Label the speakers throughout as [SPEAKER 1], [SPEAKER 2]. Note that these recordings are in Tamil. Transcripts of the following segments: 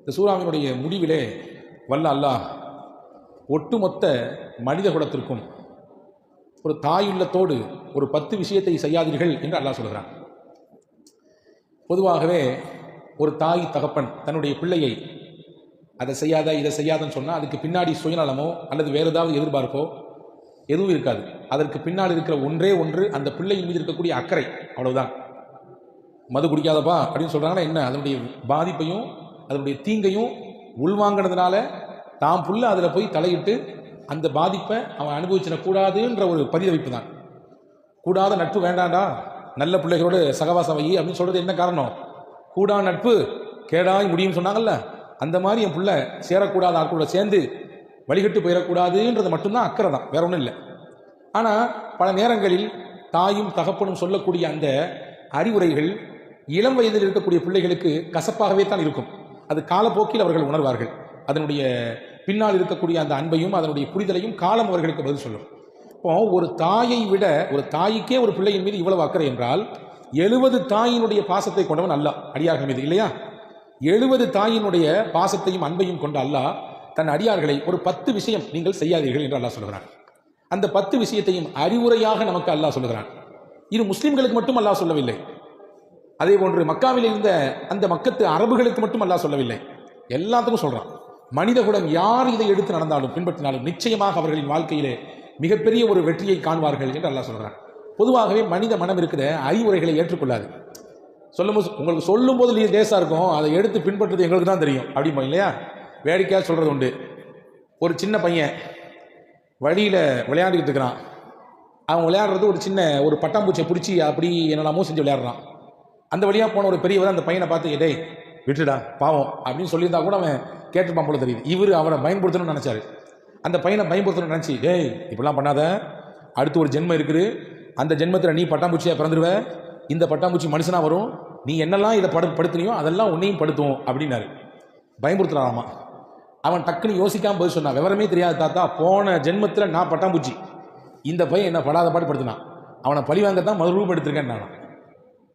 [SPEAKER 1] இந்த சூறாவினுடைய முடிவிலே வல்ல அல்லாஹ் ஒட்டுமொத்த மனித குலத்திற்கும் ஒரு தாயுள்ளத்தோடு ஒரு பத்து விஷயத்தை செய்யாதீர்கள் என்று அல்லாஹ் சொல்கிறான். பொதுவாகவே ஒரு தாய் தகப்பன் தன்னுடைய பிள்ளையை அதை செய்யாத இதை செய்யாதன்னு சொன்னால் அதுக்கு பின்னாடி சுயநலமோ அல்லது வேறு ஏதாவது எதிர்பார்ப்போ எதுவும் இருக்காது. அதற்கு பின்னால் இருக்கிற ஒன்றே ஒன்று அந்த பிள்ளையின் மீது இருக்கக்கூடிய அக்கறை அவ்வளவுதான். மது குடிக்காதப்பா அப்படின்னு சொல்கிறாங்கன்னா என்ன? அதனுடைய பாதிப்பையும் அதனுடைய தீங்கையும் உள்வாங்கினதுனால தான் புள்ள அதில் போய் தலையிட்டு அந்த பாதிப்பை அவன் அனுபவிச்சிடக்கூடாதுன்ற ஒரு பரிதவிப்பு தான். கூடாத நட்பு வேண்டாண்டா? நல்ல பிள்ளைகளோடு சகவாசம் வை அப்படின்னு சொல்கிறது என்ன காரணம்? கூடா நட்பு கேடாய் முடியும்னு சொன்னாங்கல்ல? அந்த மாதிரி என் பிள்ளை சேரக்கூடாத ஆட்களோட சேர்ந்து வழிகட்டு போயிடக்கூடாதுன்றது மட்டும்தான் அக்கறை தான். வேற ஒன்றும் இல்லை. ஆனால் பல நேரங்களில் தாயும் தகப்பனும் சொல்லக்கூடிய அந்த அறிவுரைகள் இளம் வயதில் இருக்கக்கூடிய பிள்ளைகளுக்கு கசப்பாகவே தான் இருக்கும். அது காலப்போக்கில் அவர்கள் உணர்வார்கள். அதனுடைய பின்னால் இருக்கக்கூடிய அந்த அன்பையும் அதனுடைய புரிதலையும் காலம் அவர்களுக்கு பதில் சொல்லும். இப்போ ஒரு தாயை விட ஒரு தாய்க்கே ஒரு பிள்ளையின் மீது இவ்வளவு அக்கறை என்றால் எழுபது தாயினுடைய பாசத்தை கொண்டவன் அல்லாஹ் அடியார்கள் மீது இல்லையா? எழுபது தாயினுடைய பாசத்தையும் அன்பையும் கொண்ட அல்லாஹ் தன் அடியார்களை ஒரு பத்து விஷயம் நீங்கள் செய்யாதீர்கள் என்று அல்லாஹ் சொல்கிறான் அந்த பத்து விஷயத்தையும் அறிவுரையாக நமக்கு அல்லாஹ் சொல்லுகிறான். இது முஸ்லிம்களுக்கு மட்டும் அல்லாஹ் சொல்லவில்லை. அதே போன்று மக்காவில் இருந்த அந்த மக்கத்து அரபுகளுக்கு மட்டும் அல்லாஹ் சொல்லவில்லை. எல்லாத்துக்கும் சொல்கிறான் மனித குலம் யார் இதை எடுத்து நடந்தாலும் பின்பற்றினாலும் நிச்சயமாக அவர்களின் வாழ்க்கையிலே மிகப்பெரிய ஒரு வெற்றியை காண்பார்கள் என்று அல்லாஹ் சொல்கிறான் பொதுவாகவே மனித மனம் இருக்கிற அறிவுரைகளை ஏற்றுக்கொள்ளாது. சொல்லும்போது உங்களுக்கு சொல்லும் போது லேசாக இருக்கும் அதை எடுத்து பின்பற்றுறது எங்களுக்கு தான் தெரியும். அப்படிம்பா இல்லையா? வேடிக்கையாக சொல்கிறது உண்டு. ஒரு சின்ன பையன் வழியில் விளையாடிக்கிட்டு இருக்கிறான். அவன் விளையாடுறது ஒரு சின்ன ஒரு பட்டாம்பூச்சியை பிடிச்சி அப்படி என்னெல்லாமோ செஞ்சு விளையாடுறான். அந்த வழியாக போன ஒரு பெரியவர் அந்த பையனை பார்த்து டேய் விட்டுடா பாவம் அப்படின்னு சொல்லியிருந்தா கூட அவன் கேட்டுப்பான் போல தெரியுது. இவர் அவனை பயன்படுத்தணும்னு நினச்சாரு. அந்த பையனை பயன்படுத்தணும்னு நினச்சி டேய் இப்படிலாம் பண்ணாத. அடுத்து ஒரு ஜென்மம் இருக்குது. அந்த ஜென்மத்தில் நீ பட்டாம்பூச்சியாக பிறந்துருவ. இந்த பட்டாம்பூச்சி மனுஷனாக வரும். நீ என்னெல்லாம் இதை படு படுத்துனியோ அதெல்லாம் உன்னையும் படுத்தும் அப்படின்னாரு. பயன்படுத்துறாராமா. அவன் டக்குன்னு யோசிக்காம பதில் சொன்னான். விவரமே தெரியாது தாத்தா போன ஜென்மத்தில் நான் பட்டாம்பூச்சி. இந்த பையன் என்ன படாத பாடு படுத்தினான். அவனை பழி வாங்க தான் மறுரூபம் எடுத்திருக்கேன் நான்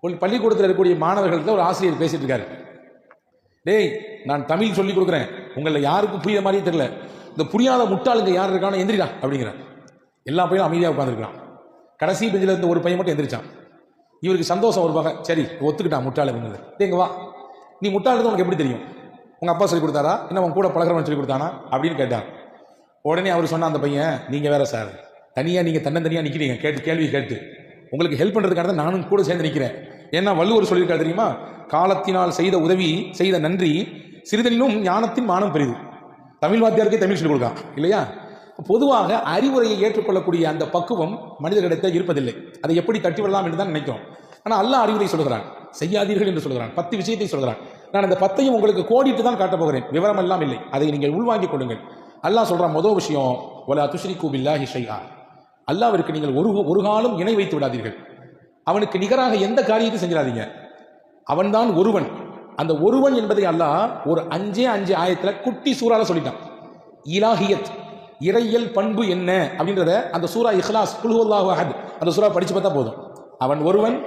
[SPEAKER 1] ஒரு பள்ளிக்கூடத்தில் இருக்கக்கூடிய மாணவர்கள்ட்ட ஒரு ஆசிரியர் பேசிட்டு இருக்காரு. டேய் நான் தமிழ் சொல்லி கொடுக்குறேன். உங்களில் யாருக்கும் புரிய மாதிரியே தெரியல. இந்த புரியாத முட்டாளுங்க யார் இருக்கானோ எந்திரிடா அப்படிங்கிற எல்லா பையனும் அமைதியாக உட்காந்துருக்கான் கடைசி பெஞ்சில் இருந்த ஒரு பையன் மட்டும் எந்திரிச்சான். இவருக்கு சந்தோஷம் ஒரு வகை சரி ஒத்துக்கிட்டான் முட்டாள் அப்படிங்கிறது. டேங்க வா. நீ முட்டாள் உனக்கு எப்படி தெரியும்? உங்கள் அப்பா சொல்லி கொடுத்தாரா? என்ன உன் கூட பழகிறவன் சொல்லி கொடுத்தானா? அப்படின்னு கேட்டான் உடனே அவர் சொன்ன அந்த பையன் நீங்கள் வேற சார். தனியாக நீங்கள் தன்னந்தனியாக நிற்கிறீங்க கேட்டு கேள்வி கேட்டு. உங்களுக்கு ஹெல்ப் பண்ணுறதுக்காக தான் நானும் கூட சேர்ந்து நிற்கிறேன் ஏன்னா வள்ளுவர் சொல்லியிருக்காரு தெரியுமா? காலத்தினால் செய்த உதவி செய்த நன்றி சிறிதனிலும் ஞானத்தின் மானம் பெரிது. தமிழ் வாத்தியாருக்கே தமிழ் சொல்லிக் கொடுக்கான் இல்லையா? பொதுவாக அறிவுரையை ஏற்றுக்கொள்ளக்கூடிய அந்த பக்குவம் மனிதர்களிடத்தில் இருப்பதில்லை. அதை எப்படி தட்டி விடலாம் என்று தான் நினைக்கிறோம். ஆனால் அல்ல அறிவுரை சொல்கிறான் செய்யாதீர்கள் என்று சொல்கிறான் பத்து விஷயத்தை சொல்கிறான் நான் அந்த பத்தையும் உங்களுக்கு கோடிட்டு தான் காட்டப் போகிறேன். விவரம் எல்லாம் இல்லை. அதை நீங்கள் உள்வாங்கிக் கொள்ளுங்கள். அல்லாஹ் சொல்கிறான் முதல் விஷயம் ஒலா துஷ்ரி கூபில்லா ஹிஷையா அல்லாவிற்கு நீங்கள் ஒரு ஒரு காலம் இணை வைத்து விடாதீர்கள். அவனுக்கு நிகராக எந்த காரியத்தையும் செஞ்சிடாதீங்க. அவன்தான் ஒருவன். அந்த ஒருவன் என்பதை அல்லாஹ் ஒரு அஞ்சே அஞ்சு ஆயத்தில் குட்டி சூறால சொல்லிட்டான். இலாஹியத் இறையல் பண்பு என்ன அப்படின்றத அந்த சூரா இஹ்லாஸ் குல்ஹுல்லாஹு அஹத் அந்த சூறா படித்து பார்த்தா போதும். அவன் ஒருவன்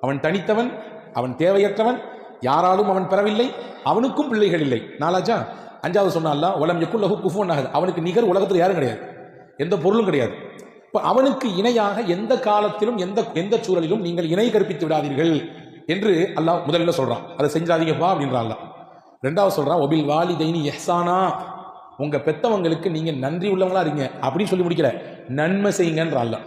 [SPEAKER 1] அவன் தனித்தவன் அவன் தேவையற்றவன் யாராலும் அவன் பெறவில்லை அவனுக்கும் பிள்ளைகள் இல்லை. நாலாச்சா? அஞ்சாவது சொன்னால உலம் எக்குல்லஹு குஃபுன் ஆகுது அவனுக்கு நிகர் உலகத்தில் யாரும் கிடையாது. எந்த பொருளும் கிடையாது. அவனுக்கு இணையாக எந்த காலத்திலும் எந்த எந்த சூழலிலும் நீங்கள் இணை கற்பித்து விடாதீர்கள் என்று அல்லாஹ் முதல்ல சொல்றான். அதை செஞ்சாதீங்கப்பா அப்படின்றான் ரெண்டாவது சொல்றான் ஒபில் வாலிதைனி எஹ்சானா. உங்க பெத்தவங்களுக்கு நீங்க நன்றி உள்ளவங்களா இருங்க அப்படின்னு சொல்லி முடிக்கல. நன்மை செய்யுங்கன்றா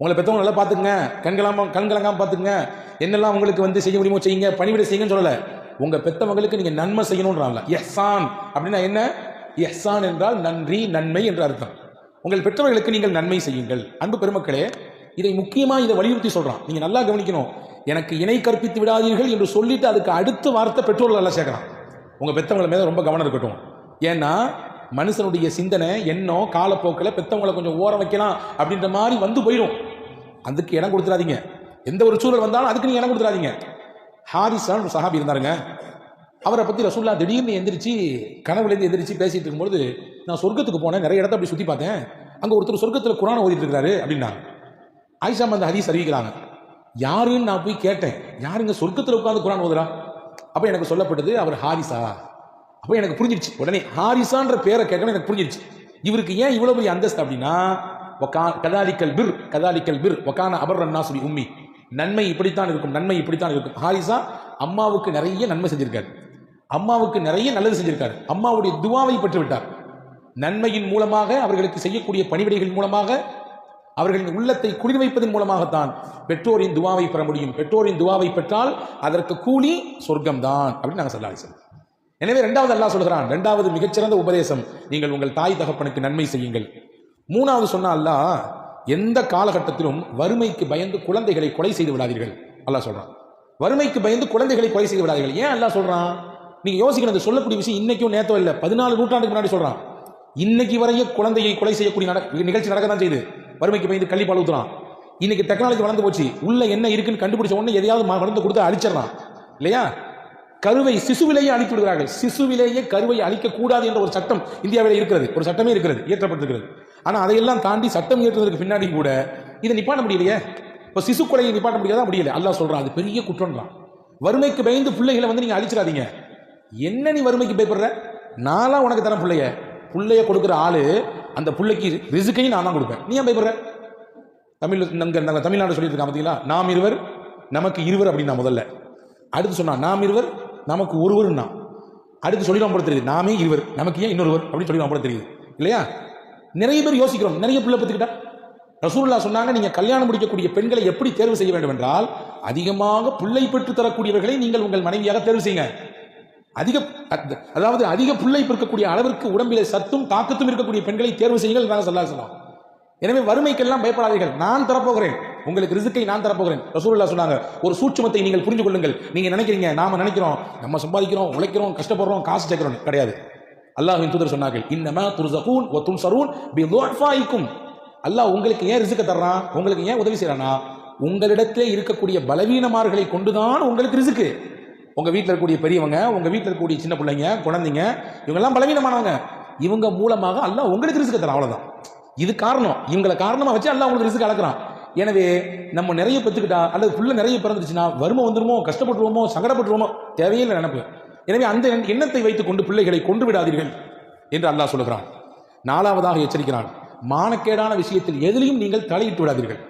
[SPEAKER 1] உங்களை பெத்தவங்க நல்லா பார்த்துக்குங்க. கண்கலாம கண்கலங்காம பார்த்துக்குங்க. என்னெல்லாம் உங்களுக்கு வந்து செய்ய முடியுமோ செய்யுங்க. பணிவிட செய்யுங்கன்னு சொல்லல. உங்க பெத்தவங்களுக்கு நீங்க நன்மை செய்யணும்ன்றான்ல எஹ்சான் அப்படின்னா என்ன? எஹ்சான் என்றால் நன்றி நன்மை என்று அர்த்தம். உங்கள் பெற்றவர்களுக்கு நீங்கள் நன்மை செய்யுங்கள். அன்பு பெருமக்களே இதை முக்கியமாக இதை வலியுறுத்தி சொல்கிறான் நீங்கள் நல்லா கவனிக்கணும். எனக்கு இணை கற்பித்து விடாதீர்கள் என்று சொல்லிட்டு அதுக்கு அடுத்த வார்த்தை பெற்றோர்கள் எல்லாம் சேர்க்கலாம் உங்கள் பெற்றவங்களை மேலே ரொம்ப கவனம் இருக்கட்டும். ஏன்னா மனுஷனுடைய சிந்தனை எண்ணம் காலப்போக்கில் பெற்றவங்களை கொஞ்சம் ஓரம் வைக்கலாம் அப்படின்ற மாதிரி வந்து போயிடும் அதுக்கு இடம் கொடுத்துடாதீங்க. எந்த ஒரு சூழல் வந்தாலும் அதுக்கு நீங்கள் இடம் கொடுத்துடாதீங்க. ஹாரிசான் சஹாபி இருந்தாருங்க. அவரை பற்றி ரசூல்லா திடீர்னு எந்திரிச்சு கனவுலேருந்து எந்திரிச்சு பேசிகிட்டு இருக்கும்போது நான் சொர்க்கத்துக்கு போனேன் நிறைய இடத்த அப்படி சுற்றி பார்த்தேன். அங்கே ஒருத்தர் சொர்க்கத்தில் குரான் ஓதிட்டு இருக்கிறாரு அப்படின்னா ஆயிஷா அந்த ஹதீஸ் அறிவிக்கிறாங்க. யாருன்னு நான் போய் கேட்டேன். யாருங்க சொர்க்கத்தில் உட்காந்து குரான் ஓதுறா? அப்போ எனக்கு சொல்லப்பட்டது அவர் ஹாரிசா. அப்போ எனக்கு புரிஞ்சிருச்சு. உடனே ஹாரிசான்ற பேரை கேட்கணும் எனக்கு புரிஞ்சிருச்சு. இவருக்கு ஏன் இவ்வளவு பெரிய அந்தஸ்து அப்படின்னா கதாலிக்கல் பிர் கதாலிக்கல் பிர் ஒக்கான அபர் சொல்லி உம்மி. நன்மை இப்படித்தான் இருக்கும் நன்மை இப்படித்தான் இருக்கும். ஹாரிசா அம்மாவுக்கு நிறைய நன்மை செஞ்சிருக்காரு. அம்மாவுக்கு நிறைய நல்லது செஞ்சிருக்காரு. அம்மாவுடைய துவாவை பெற்று விட்டார் நன்மையின் மூலமாக அவர்களுக்கு செய்யக்கூடிய பணிவிடைகள் மூலமாக அவர்களின் உள்ளத்தை குளிர் வைப்பதன் மூலமாகத்தான் பெற்றோரின் துவாவை பெற முடியும். பெற்றோரின் துவாவை பெற்றால் அதற்கு கூலி சொர்க்கம்தான் அப்படின்னு நாங்கள் சொல்லலாம் எனவே ரெண்டாவது அல்லாஹ் சொல்கிறான் ரெண்டாவது மிகச்சிறந்த உபதேசம் நீங்கள் உங்கள் தாய் தகப்பனுக்கு நன்மை செய்யுங்கள். மூணாவது சொன்ன அல்லாஹ் எந்த காலகட்டத்திலும் வறுமைக்கு பயந்து குழந்தைகளை கொலை செய்து விடாதீர்கள். அல்லாஹ் சொல்கிறான் வறுமைக்கு பயந்து குழந்தைகளை கொலை செய்து விடாதீர்கள். ஏன் அல்லாஹ் சொல்கிறான் நீங்கள் யோசிக்கணும் சொல்லக்கூடிய விஷயம் இன்னைக்கும் நேத்தோ இல்லை. பதினாலு நூற்றாண்டுக்கு முன்னாடி சொல்கிறான் இன்னைக்கு வரைய குழந்தையை கொலை செய்யக்கூடிய நட- நிகழ்ச்சி நடக்க தான் செய்யுது. வறுமைக்கு பயந்து கள்ளி பால் ஊத்துறான். இன்னைக்கு டெக்னாலஜி வளர்ந்து போச்சு. உள்ள என்ன இருக்குன்னு கண்டுபிடிச்ச உடனே எதையாவது மருந்து கொடுத்து அழிச்சிடறான். இல்லையா? கருவை சிசுவிலேயே அழித்து விடுகிறார்கள். சிசுவிலேயே கருவை அழிக்கக்கூடாது என்ற ஒரு சட்டம் இந்தியாவில் இருக்கிறது. ஒரு சட்டமே இருக்கிறது. இயற்றப்பட்டிருக்கிறது. ஆனால் அதையெல்லாம் தாண்டி சட்டம் இயற்றுவதற்கு பின்னாடி கூட இதை நிப்பாட்ட முடியலையே. இப்போ சிசு கொலையை நிப்பாட்ட முடியாதா? முடியல. அல்லாஹ் சொல்றான் அது பெரிய குற்றம்தான். வறுமைக்கு பயந்து பிள்ளைகளை வந்து நீங்க அழிச்சிடாதீங்க. என்ன நீ வறுமைக்கு பயப்படுற? நானாக உனக்கு தரேன் பிள்ளைய. பிள்ளைய கொடுக்குற ஆளு அந்த பிள்ளைக்கு ரிசுக்கையும் நான் தான் கொடுப்பேன். நீ ஏன் பயப்படுற? தமிழ் நம்ம நாங்கள் தமிழ்நாடு சொல்லிட்டு இருக்கோம் பார்த்தீங்களா நாம் இருவர் நமக்கு இருவர் அப்படின்னா முதல்ல. அடுத்து சொன்னா நாம் இருவர் நமக்கு ஒருவர்னா அடுத்து சொல்லிடுவோம் போல தெரியுது நாமே இருவர் நமக்கு ஏன் இன்னொருவர் அப்படின்னு சொல்லிடுவோம் போல தெரியுது. இல்லையா? நிறைய பேர் யோசிக்கிறோம் நிறைய பிள்ளை பத்துக்கிட்டா ரசூல்லா சொன்னாங்க நீங்க கல்யாணம் முடிக்கக்கூடிய பெண்களை எப்படி தேர்வு செய்ய வேண்டும் என்றால் அதிகமாக பிள்ளை பெற்று தரக்கூடியவர்களை நீங்கள் உங்கள் மனைவியாக தேர்வு செய்யுங்க. அதிக அதாவது அதிக பிள்ளை பிறக்கக்கூடிய அளவிற்கு உடம்பிலே சத்தும் தாக்கத்தும் இருக்கக்கூடிய பெண்களை தேர்வு செய்யுங்கள் நாங்கள் சொல்லா சொல்லலாம் எனவே வறுமைக்கெல்லாம் பயப்படாதீர்கள். நான் தரப்போகிறேன். உங்களுக்கு ரிசுக்கை நான் தரப்போகிறேன். ரசூல்லா சொன்னாங்க ஒரு சூட்சமத்தை நீங்கள் புரிந்து கொள்ளுங்கள். நீங்க நினைக்கிறீங்க நாம நினைக்கிறோம். நம்ம சம்பாதிக்கிறோம் உழைக்கிறோம் கஷ்டப்படுறோம் காசு சேர்க்கிறோம். கிடையாது. அல்லாஹின் தூதர் சொன்னார்கள் இன்னமா துர்சகூன் ஒத்தும் சரூன் பி லோட்ஃபாய்க்கும் அல்லாஹ் உங்களுக்கு ஏன் ரிசுக்க தர்றான்? உங்களுக்கு ஏன் உதவி செய்யறானா உங்களிடத்திலே இருக்கக்கூடிய பலவீனமார்களை கொண்டுதான் உங்களுக்கு ரிசுக்கு. உங்கள் வீட்டில் இருக்கக்கூடிய பெரியவங்க உங்கள் வீட்டில் இருக்கக்கூடிய சின்ன பிள்ளைங்க குழந்தைங்க இவங்கெல்லாம் பலவீனமானவங்க. இவங்க மூலமாக அல்லாஹ் உங்களுக்கு ரிசுக்கு தரான் அவ்வளோதான் இது காரணம். இவங்களை காரணமாக வச்சு அல்லாஹ் உங்களுக்கு ரிசுக்கு அளக்குறான். எனவே நம்ம நிறைய பெற்றுக்கிட்டா அல்லது ஃபுல்லாக நிறைய பிறந்துச்சுன்னா வறுமை வந்துருமோ கஷ்டப்பட்டுருவோமோ சங்கடப்பட்டுருவோமோ தேவையில்லை நினைப்பு. எனவே அந்த எண்ணத்தை வைத்துக் கொண்டு பிள்ளைகளை கொண்டு விடாதீர்கள் என்று அல்லாஹ் சொல்லுகிறான். நாலாவதாக எச்சரிக்கிறான். மானக்கேடான விஷயத்தில் எதிலையும் நீங்கள் தலையிட்டு விடாதீர்கள்.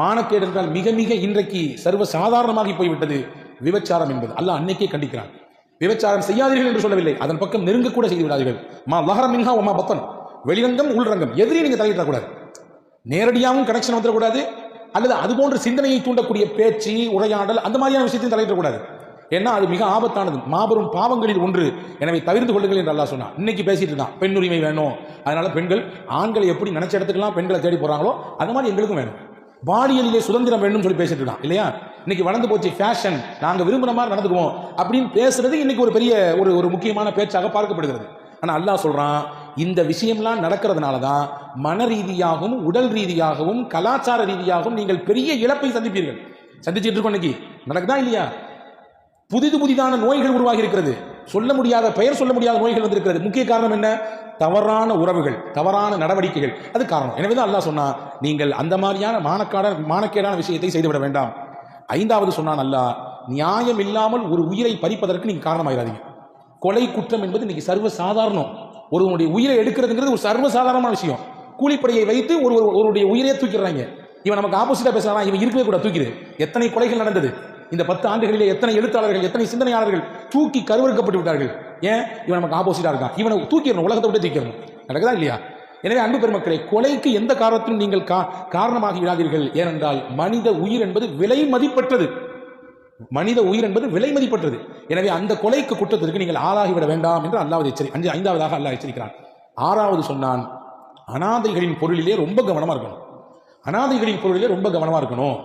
[SPEAKER 1] மானக்கேடு என்றால் மிக மிக இன்றைக்கு சர்வ சாதாரணமாகி போய்விட்டது. விபச்சாரம் என்பது. அல்லாஹ் அன்னைக்கே கண்டிக்கிறான். விபச்சாரம் செய்யாதீர்கள் என்று சொல்லவில்லை. அதன் பக்கம் நெருங்க கூட செய்து விடாதீர்கள். மா லஹரம் மின்ஹா ஒமா பத்தன். வெளிரங்கம் உள்ரங்கம். எதிரையும் நீங்கள் தலையிடக்கூடாது நேரடியாகவும் கனெக்ஷன் வந்துடக்கூடாது. அல்லது அது போன்ற சிந்தனையை தூண்டக்கூடிய பேச்சு உரையாடல் அந்த மாதிரியான விஷயத்தையும் தலையிடக்கூடாது ஏன்னா அது மிக ஆபத்தானது. மாபெரும் பாவங்களில் ஒன்று. எனவே தவிர்த்து கொள்ளுங்கள் என்று அல்லாஹ் சொன்னான். இன்னைக்கு பேசிட்டு தான் பெண் உரிமை வேணும். அதனால பெண்கள் ஆண்களை எப்படி நினைச்ச இடத்துக்கெல்லாம் பெண்களை தேடி போறாங்களோ அது மாதிரி எங்களுக்கும் வேணும். பாலியலிலே சுதந்திரம் வேணும்னு சொல்லி பேசிட்டு இருக்கான் இல்லையா? இன்னைக்கு வளர்ந்து போச்சு ஃபேஷன் நாங்கள் விரும்புகிற மாதிரி நடந்துக்குவோம் அப்படின்னு பேசுறது இன்னைக்கு ஒரு பெரிய ஒரு ஒரு முக்கியமான பேச்சாக பார்க்கப்படுகிறது. ஆனால் அல்லாஹ் சொல்கிறான் இந்த விஷயம்லாம் நடக்கிறதுனால தான் மன ரீதியாகவும் உடல் ரீதியாகவும் கலாச்சார ரீதியாகவும் நீங்கள் பெரிய இழப்பை சந்திப்பீர்கள். சந்திச்சுட்டு இருக்கோம் இன்னைக்கு. நடக்குதா இல்லையா? புதிது புதிதான நோய்கள் உருவாகி இருக்கிறது. சொல்ல முடியாத பெயர் சொல்ல முடியாத நோய்கள் வந்திருக்கிறது. முக்கிய காரணம் என்ன? தவறான உறவுகள் தவறான நடவடிக்கைகள். அது காரணம். எனவே தான் அல்லாஹ் சொன்னா நீங்கள் அந்த மாதிரியான மானக்காட மானக்கேடான விஷயத்தை செய்துவிட வேண்டாம். ஐந்தாவது சொன்னான் அல்லாஹ் நியாயம் இல்லாமல் ஒரு உயிரை பறிப்பதற்கு நீங்க காரணமாயிராதீங்க. கொலை குற்றம் என்பது இன்னைக்கு சர்வ சாதாரணம் ஒருவனுடைய உயிரை எடுக்கிறதுங்கிறது ஒரு சர்வ சாதாரணமான விஷயம். கூலிப்படையை வைத்து ஒரு ஒரு- ஒருவருடைய உயிரையே தூக்கிடுறாங்க. இவன் நமக்கு ஆப்போசிட்டா பேசுறான்? இவன் இருக்கவே கூட தூக்கிடு. எத்தனை கொலைகள் நடந்தது? இந்த பத்து ஆண்டுகளிலே எத்தனை எழுத்தாளர்கள் எத்தனை சிந்தனையாளர்கள் தூக்கி கருவறுக்கப்பட்டு விட்டார்கள்? ஏன்? இவன் நமக்கு ஆப்போசிட்டாக இருக்கான். இவனை தூக்கிடணும் உலகத்தை விட்டு தூக்கிடணும். நடக்குதா இல்லையா? எனவே அன்பு பெருமக்களை கொலைக்கு எந்த காரணத்திலும் நீங்கள் கா காரணமாகி விடாதீர்கள் ஏனென்றால் மனித உயிர் என்பது விலை மதிப்பற்றது. மனித உயிர் என்பது விலை மதிப்பற்றது. எனவே அந்த கொலைக்கு குற்றத்திற்கு நீங்கள் ஆளாகிவிட வேண்டாம் என்று அல்லாவது எச்சரி அஞ்சு ஐந்தாவதாக அல்லாஹ் எச்சரிக்கிறான். ஆறாவது சொன்னான் அனாதைகளின் பொருளிலே ரொம்ப கவனமாக இருக்கணும். அனாதைகளின் பொருளிலே ரொம்ப கவனமாக இருக்கணும்.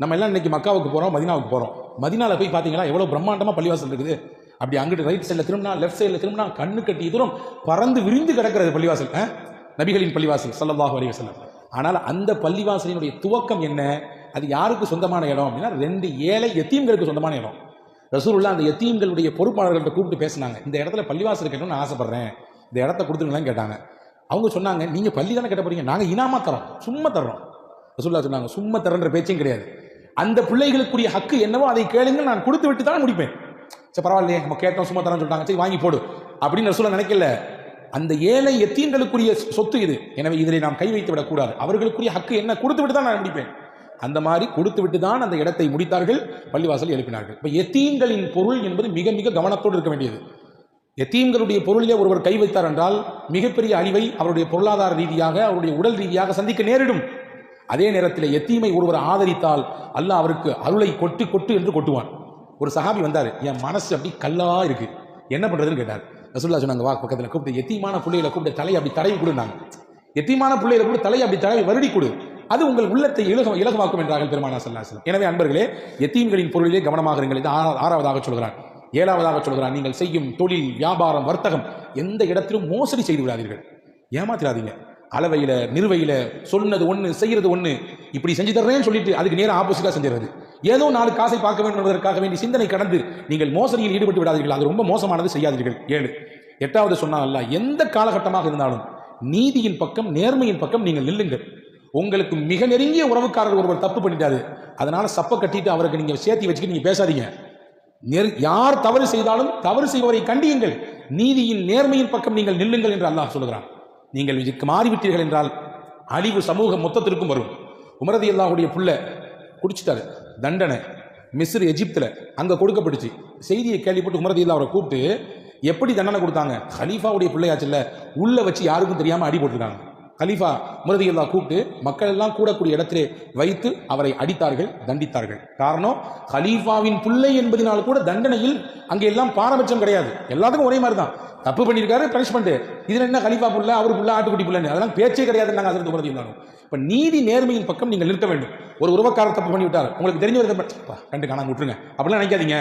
[SPEAKER 1] நம்ம எல்லாம் இன்னைக்கு மக்காவுக்கு போகிறோம் மதினாவுக்கு போகிறோம் மதினாவில் போய் பார்த்தீங்களா எவ்வளோ பிரம்மாண்டமாக பள்ளிவாசல் இருக்குது. அப்படி அங்கிட்டு ரைட் சைடில் திரும்பினா லெஃப்ட் சைடில் திரும்பினா கண்ணு கட்டி தூரம் பறந்து விரிந்து கிடக்கிறது பள்ளிவாசல் நபிகளின் பள்ளிவாசல் ஸல்லல்லாஹு அலி வசலம் ஆனால் அந்த பள்ளிவாசலினுடைய துவக்கம் என்ன? அது யாருக்கு சொந்தமான இடம் அப்படின்னா ரெண்டு ஏழை எத்தீம்களுக்கு சொந்தமான இடம். ரசூலுல்லாஹ் அந்த எத்தீம்களுடைய பொறுப்பாளர்கள்ட்ட கூப்பிட்டு பேசினாங்க. இந்த இடத்துல பள்ளிவாசல் கட்டணும்னு ஆசைப்பட்றேன். இந்த இடத்த கொடுத்துருங்களான்னு கேட்டாங்க. அவங்க சொன்னாங்க நீங்கள் பள்ளி தானே கட்ட போகிறீங்க நாங்கள் இனாமா தரோம் சும்மா தர்றோம். ரசூல்லா சொன்னாங்க சும்மா தரன்ற பேச்சும் கிடையாது. அந்த பிள்ளைகளுக்குரிய ஹக்கு என்னவோ அதை கேளுங்க நான் கொடுத்து விட்டு தான் முடிப்பேன். சரி பரவாயில்லையே நம்ம கேட்டோம் சும்மா தரேன்னு சொல்லிட்டாங்க சரி வாங்கி போடு. அப்படின்னு ரசூலா நினைக்கல. அந்த ஏழை எத்தீன்களுக்குரிய சொத்து இது. எனவே இதில் நாம் கை வைத்து விடக்கூடாது. அவர்களுக்குரிய ஹக்கு என்ன? கொடுத்து விட்டு தான் நான் முடிப்பேன். அந்த மாதிரி கொடுத்து விட்டு தான் அந்த இடத்தை முடித்தார்கள் பள்ளிவாசல் எழுப்பினார்கள். இப்போ எத்தீன்களின் பொருள் என்பது மிக மிக கவனத்தோடு இருக்க வேண்டியது. எத்தீம்களுடைய பொருளிலே ஒருவர் கை வைத்தார் என்றால் மிகப்பெரிய அழிவை அவருடைய பொருளாதார ரீதியாக அவருடைய உடல் ரீதியாக சந்திக்க நேரிடும். அதே நேரத்தில் எத்தீமை ஒருவர் ஆதரித்தால் அல்லாஹ் அவருக்கு அருளை கொட்டு கொட்டு என்று கொட்டுவான். ஒரு சஹாபி வந்தார் என் மனசு அப்படி கல்லா இருக்கு. என்ன பண்ணுறதுன்னு கேட்டார். ரசுல்லா சொன்னாங்க வா பக்கத்தில் கூப்பிட்டு எத்தீமான பிள்ளைகளை கூப்பிட்டு தலையை அப்படி தடவி கொடுனாங்க எத்தீமான பிள்ளைகளை கூட தலையை அப்படி தடவி வருடி கொடு. அது உங்கள் உள்ளத்தை இலக இலகமாக்கும் என்றார்கள் பெருமானா சல்லாஹ் எனவே அன்பர்களே எத்தீம்களின் பொருளிலே கவனமாக இருங்கள் இது ஆறாவதாக சொல்கிறான். ஏழாவதாக சொல்கிறான் நீங்கள் செய்யும் தொழில் வியாபாரம் வர்த்தகம் எந்த இடத்திலும் மோசடி செய்து விடாதீர்கள். ஏமாத்திராதீங்க. அளவையில் நிறுவையில் சொன்னது ஒன்று செய்கிறது ஒன்று இப்படி செஞ்சு தர்றேன்னு சொல்லிட்டு அதுக்கு நேரம் ஆப்போசிட்டாக செஞ்சிடறது ஏதோ நாலு காசை பார்க்க வேண்டும் என்பதற்காக வேண்டி சிந்தனை கடந்து நீங்கள் மோசடியில் ஈடுபட்டு விடாதீர்கள். அது ரொம்ப மோசமானது செய்யாதீர்கள். ஏழு. எட்டாவது சொன்னால் அல்ல எந்த காலகட்டமாக இருந்தாலும் நீதியின் பக்கம் நேர்மையின் பக்கம் நீங்கள் நில்லுங்கள். உங்களுக்கு மிக நெருங்கிய உறவுக்காரர் ஒருவர் தப்பு பண்ணிட்டாரு. அதனால சப்ப கட்டிட்டு அவருக்கு நீங்க சேர்த்தி வச்சுக்கிட்டு நீங்க பேசாதீங்க. நெரு- யார் தவறு செய்தாலும் தவறு செய்பவரை கண்டியுங்கள். நீதியின் நேர்மையின் பக்கம் நீங்கள் நில்லுங்கள் என்று அல்லாஹ் சொல்கிறான் நீங்கள் இதுக்கு மாறிவிட்டீர்கள் என்றால் அழிவு சமூகம் மொத்தத்திற்கும் வரும். உமரதி அல்லாஹுடைய புள்ள குடிச்சிட்டாரு. தண்டனை. மிஸ்ர் எஜிப்தில் அங்கே கொடுக்கப்பட்டுச்சு. செய்தியை கேள்விப்பட்டு உமரதி அல்லா அவரை கூப்பிட்டு எப்படி தண்டனை கொடுத்தாங்க? ஹலீஃபாவுடைய பிள்ளையாச்சுல்ல உள்ளே வச்சு யாருக்கும் தெரியாமல் அடி போட்டிருக்காங்க. கலீஃபா முரதி அல்லா கூப்பிட்டு மக்கள் எல்லாம் கூடக்கூடிய இடத்திலே வைத்து அவரை அடித்தார்கள் தண்டித்தார்கள். காரணம் கலீஃபாவின் பிள்ளை என்பதனால் கூட தண்டனையில் அங்கே எல்லாம் பாரபட்சம் கிடையாது. எல்லாத்துக்கும் ஒரே மாதிரி தான் தப்பு பண்ணியிருக்காரு பனிஷ்மெண்ட் இதில் என்ன கலீஃபா புள்ள அவர் புள்ள ஆட்டுக்குட்டி புள்ளன்னு? அதெல்லாம் பேச்சே கிடையாது நாங்கள் அதிர்ந்து முரதி இருந்தாலும் இப்போ நீதி நேர்மையின் பக்கம் நீங்கள் நிற்க வேண்டும். ஒரு உறவுக்காரர் தப்பு பண்ணி விட்டார் உங்களுக்கு தெரிஞ்சவர் கண்டு காணாம விட்டுருங்க. அப்படிலாம் நினைக்காதீங்க.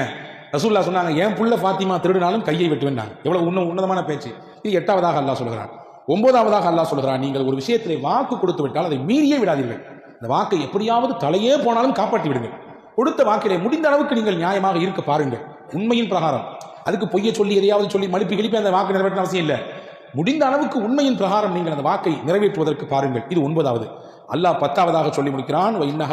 [SPEAKER 1] ரசூல்லா சொன்னாங்க என் புள்ள ஃபாத்திமா திருடினாலும் கையை வெட்டுவேன்னாங்க எவ்வளோ உன்ன உன்னதமான பேச்சு. இது எட்டாவதாக அல்லா சொல்கிறான் ஒன்பதாவதாக அல்லாஹ் சொல்கிறான் நீங்கள் ஒரு விஷயத்திலே வாக்கு கொடுத்து விட்டால் அதை மீறியே விடாதீர்கள். அந்த வாக்கை எப்படியாவது தலையே போனாலும் காப்பாற்றி விடுங்கள். கொடுத்த வாக்கிலே முடிந்த அளவுக்கு நீங்கள் நியாயமாக இருக்க பாருங்கள். உண்மையின் பிரகாரம். அதுக்கு பொய்யை சொல்லி எதையாவது சொல்லி மழுப்பி கிழிப்பி அந்த வாக்கு நிறைவேற்ற அவசியம் இல்லை. முடிந்த அளவுக்கு உண்மையின் பிரகாரம் நீங்கள் அந்த வாக்கை நிறைவேற்றுவதற்கு பாருங்கள். இது ஒன்பதாவது. அல்லாஹ் பத்தாவதாக சொல்லி முடிக்கிறான் "வ இன்ன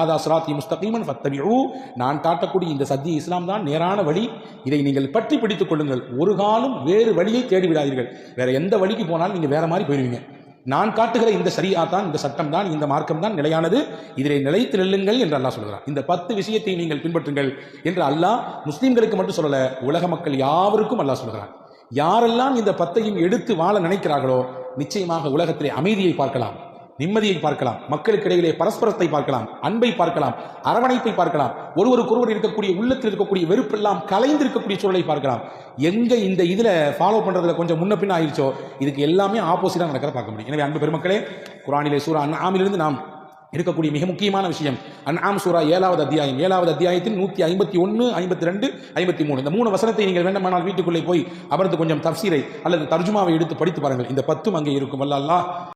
[SPEAKER 1] முஸ்தகீமன் ஃபத்தபிஉ." நான் காட்டக்கூடிய இந்த சத்திய இஸ்லாம் தான் நேரான வழி. இதை நீங்கள் பற்றி பிடித்துக் கொள்ளுங்கள். ஒரு காலம் வேறு வழியை தேடி விடாதீர்கள் வேற எந்த வழிக்கு போனாலும் நீங்கள் வேற மாதிரி போயிடுவீங்க. நான் காட்டுகிற இந்த சரியா தான் இந்த சட்டம் தான் இந்த மார்க்கம் தான் நிலையானது. இதில் நிலைத்து நெல்லுங்கள் என்று அல்லாஹ் சொல்கிறான். இந்த பத்து விஷயத்தை நீங்கள் பின்பற்றுங்கள் என்று அல்லாஹ் முஸ்லீம்களுக்கு மட்டும் சொல்லல உலக மக்கள் யாவருக்கும் அல்லாஹ் சொல்கிறான். யாரெல்லாம் இந்த பத்தையும் எடுத்து வாழ நினைக்கிறார்களோ நிச்சயமாக உலகத்திலே அமைதியை பார்க்கலாம். நிம்மதியை பார்க்கலாம். மக்களுக்கு இடையிலே பரஸ்பரத்தை பார்க்கலாம். அன்பை பார்க்கலாம். அரவணைப்பை பார்க்கலாம். ஒருவருக்கொருவர் இருக்கக்கூடிய உள்ளத்தில் இருக்கக்கூடிய வெறுப்பெல்லாம் கலைந்து இருக்கக்கூடிய சூழலை பார்க்கலாம். எங்க இந்த இதில் ஃபாலோ பண்றதுல கொஞ்சம் முன்ன பின்ன ஆயிடுச்சோ இதுக்கு எல்லாமே ஆப்போசிட்டாக நடக்கிற பார்க்க முடியும். எனவே அன்பு பெருமக்களே குரானிலே சூரா அண்ணாமிலிருந்து நாம் இருக்கக்கூடிய மிக முக்கியமான விஷயம் அன்ஆம் சூரா ஏழாவது அத்தியாயம். ஏழாவது அத்தியாயத்தில் நூற்றி ஐம்பத்தி ஒன்று ஐம்பத்தி ரெண்டு ஐம்பத்தி மூணு. இந்த மூணு வசனத்தை நீங்கள் வேண்டுமானால் வீட்டுக்குள்ளே போய் அமர்ந்து கொஞ்சம் தப்சீரை அல்லது தர்ஜுமாவை எடுத்து படித்து பாருங்கள். இந்த பத்தும் அங்கே இருக்கும். வல்ல